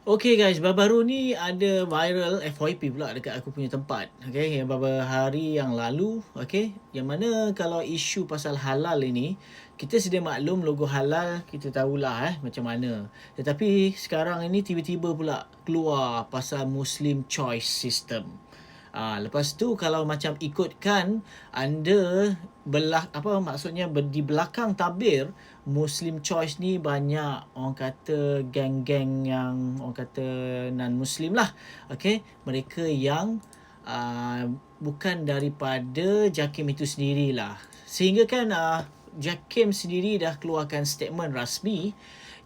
Okay guys, baru-baru ni ada viral FYP pula dekat aku punya tempat. Okay, yang beberapa hari yang lalu. Okay, yang mana kalau isu pasal halal ini, kita sedia maklum logo halal, kita tahulah eh macam mana. Tetapi sekarang ini tiba-tiba pula keluar pasal Muslim Choice System. Ah, lepas tu kalau macam ikutkan anda belah apa maksudnya di belakang tabir Muslim choice ni banyak orang kata geng-geng yang orang kata non muslim lah. Okey, mereka yang uh, bukan daripada JAKIM itu sendirilah. Sehingga kan uh, JAKIM sendiri dah keluarkan statement rasmi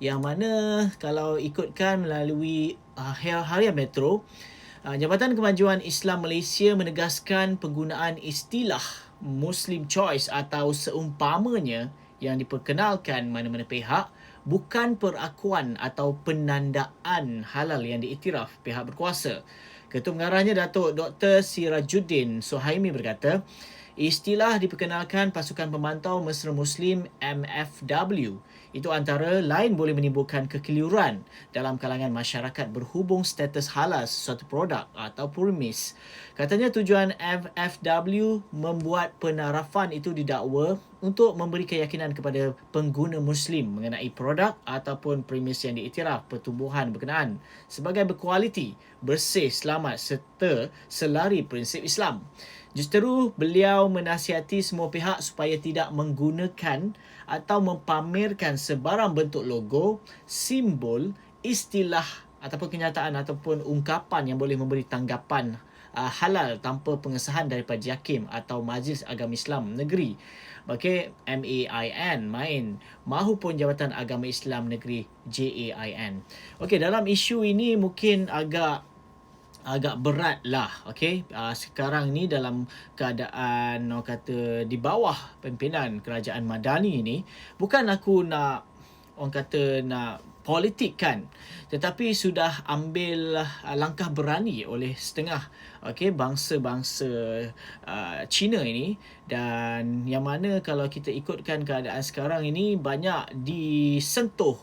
yang mana kalau ikutkan melalui uh, harian metro Uh, Jabatan Kemajuan Islam Malaysia menegaskan penggunaan istilah Muslim Choice atau seumpamanya yang diperkenalkan mana-mana pihak bukan perakuan atau penandaan halal yang diiktiraf pihak berkuasa. Ketua Pengarahnya Datuk Dr. Sirajuddin Suhaimi berkata, Istilah diperkenalkan pasukan pemantau mesra Muslim MFW. Itu antara lain boleh menimbulkan kekeliruan dalam kalangan masyarakat berhubung status halal sesuatu produk atau permis. Katanya tujuan MFW membuat penarafan itu didakwa untuk memberi keyakinan kepada pengguna Muslim mengenai produk ataupun premis yang diiktiraf pertumbuhan berkenaan sebagai berkualiti, bersih, selamat serta selari prinsip Islam. Justeru beliau menasihati semua pihak supaya tidak menggunakan atau mempamerkan sebarang bentuk logo, simbol, istilah ataupun kenyataan ataupun ungkapan yang boleh memberi tanggapan uh, halal tanpa pengesahan daripada JAKIM atau Majlis Agama Islam Negeri. Okay, MAIN, main mahupun Jabatan Agama Islam Negeri JAIN. Okay, dalam isu ini mungkin agak agak berat lah okay? uh, sekarang ni dalam keadaan orang kata di bawah pimpinan kerajaan Madani ni bukan aku nak orang kata nak politik kan tetapi sudah ambil uh, langkah berani oleh setengah okay, bangsa-bangsa uh, Cina ini dan yang mana kalau kita ikutkan keadaan sekarang ini banyak disentuh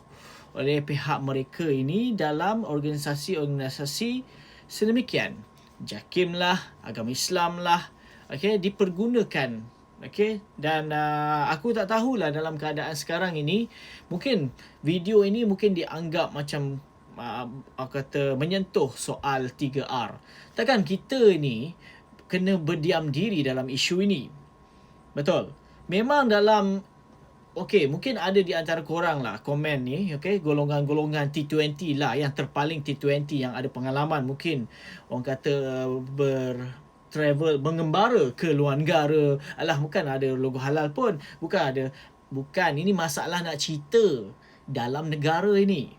oleh pihak mereka ini dalam organisasi-organisasi sedemikian. Jakim lah, agama Islam lah, okay, dipergunakan. Okay, dan uh, aku tak tahulah dalam keadaan sekarang ini, mungkin video ini mungkin dianggap macam uh, aku kata menyentuh soal 3R. Takkan kita ni kena berdiam diri dalam isu ini. Betul. Memang dalam Okey, mungkin ada di antara korang lah komen ni, okey, golongan-golongan T20 lah yang terpaling T20 yang ada pengalaman mungkin orang kata ber travel mengembara ke luar negara. Alah bukan ada logo halal pun, bukan ada bukan ini masalah nak cerita dalam negara ini.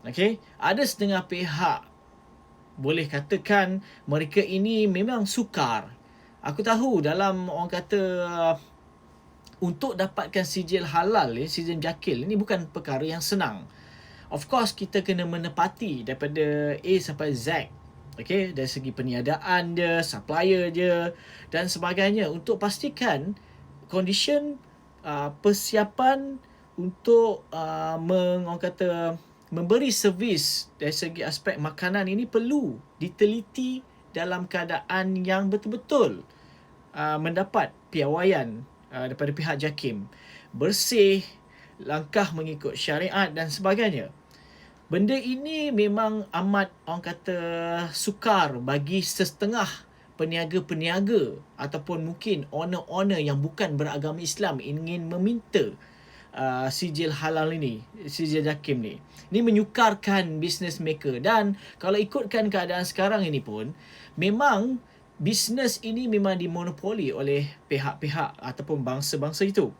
Okey, ada setengah pihak boleh katakan mereka ini memang sukar. Aku tahu dalam orang kata untuk dapatkan sijil halal ya, sijil jakil ini bukan perkara yang senang. Of course kita kena menepati daripada A sampai Z. Okay, dari segi peniadaan dia, supplier dia dan sebagainya untuk pastikan condition uh, persiapan untuk uh, meng, kata memberi servis dari segi aspek makanan ini perlu diteliti dalam keadaan yang betul-betul uh, mendapat piawaian uh, daripada pihak JAKIM. Bersih langkah mengikut syariat dan sebagainya. Benda ini memang amat orang kata sukar bagi setengah peniaga-peniaga ataupun mungkin owner-owner yang bukan beragama Islam ingin meminta uh, sijil halal ini, sijil JAKIM ni. Ini menyukarkan business maker. Dan kalau ikutkan keadaan sekarang ini pun memang bisnes ini memang dimonopoli oleh pihak-pihak ataupun bangsa-bangsa itu.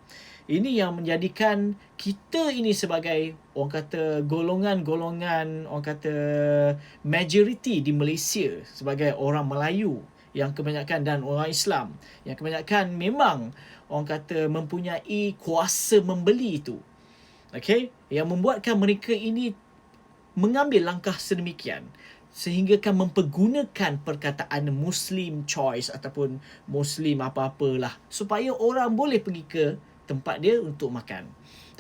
Ini yang menjadikan kita ini sebagai orang kata golongan-golongan orang kata majority di Malaysia sebagai orang Melayu yang kebanyakan dan orang Islam yang kebanyakan memang orang kata mempunyai kuasa membeli itu. Okay? Yang membuatkan mereka ini mengambil langkah sedemikian sehingga kan mempergunakan perkataan Muslim choice ataupun Muslim apa-apalah supaya orang boleh pergi ke tempat dia untuk makan.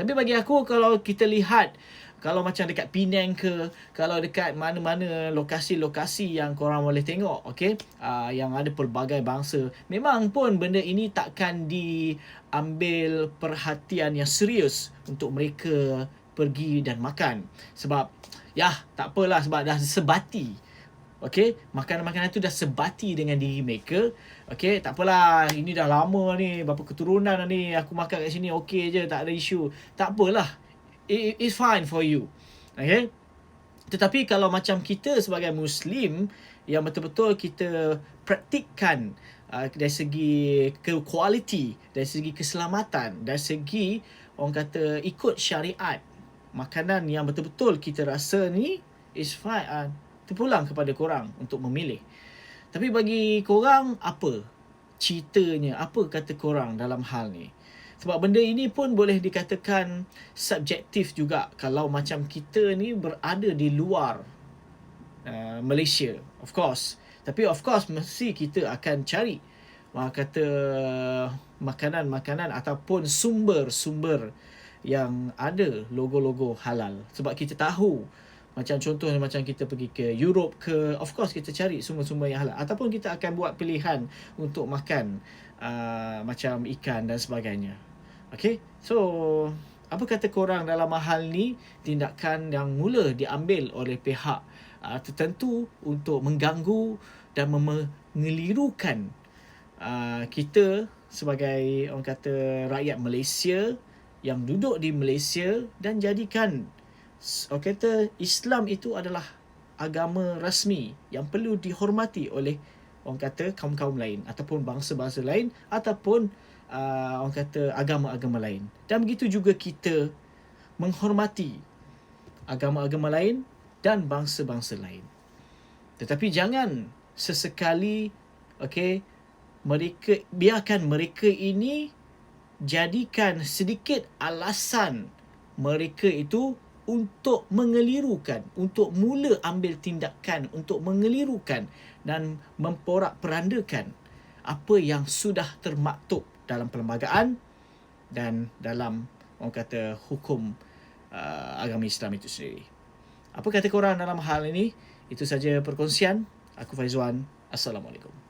Tapi bagi aku kalau kita lihat kalau macam dekat Penang ke, kalau dekat mana-mana lokasi-lokasi yang korang boleh tengok, okay, uh, yang ada pelbagai bangsa, memang pun benda ini takkan diambil perhatian yang serius untuk mereka pergi dan makan. Sebab, ya, tak apalah sebab dah sebati. Okay, makanan-makanan tu dah sebati dengan diri mereka. Okay, tak apalah, ini dah lama ni, berapa keturunan ni, aku makan kat sini okay je, tak ada isu. Tak apalah, it, it's fine for you. Okay, tetapi kalau macam kita sebagai Muslim, yang betul-betul kita praktikkan uh, dari segi ke quality, dari segi keselamatan, dari segi orang kata ikut syariat, makanan yang betul-betul kita rasa ni is fine. Uh, terpulang kepada korang untuk memilih. Tapi bagi korang, apa ceritanya? Apa kata korang dalam hal ni? Sebab benda ini pun boleh dikatakan subjektif juga kalau macam kita ni berada di luar uh, Malaysia. Of course. Tapi of course mesti kita akan cari uh, kata makanan-makanan ataupun sumber-sumber yang ada logo-logo halal. Sebab kita tahu macam contohnya macam kita pergi ke Europe ke of course kita cari sumber-sumber yang halal ataupun kita akan buat pilihan untuk makan uh, macam ikan dan sebagainya. Okay, so apa kata korang dalam hal ni tindakan yang mula diambil oleh pihak uh, tertentu untuk mengganggu dan mengelirukan uh, kita sebagai orang kata rakyat Malaysia yang duduk di Malaysia dan jadikan orang kata Islam itu adalah agama rasmi yang perlu dihormati oleh orang kata kaum-kaum lain ataupun bangsa-bangsa lain ataupun uh, orang kata agama-agama lain. Dan begitu juga kita menghormati agama-agama lain dan bangsa-bangsa lain. Tetapi jangan sesekali okey mereka biarkan mereka ini jadikan sedikit alasan mereka itu untuk mengelirukan, untuk mula ambil tindakan untuk mengelirukan dan memporak-perandakan apa yang sudah termaktub dalam perlembagaan dan dalam orang kata hukum uh, agama Islam itu sendiri. Apa kata korang dalam hal ini? Itu saja perkongsian. Aku Faizwan. Assalamualaikum.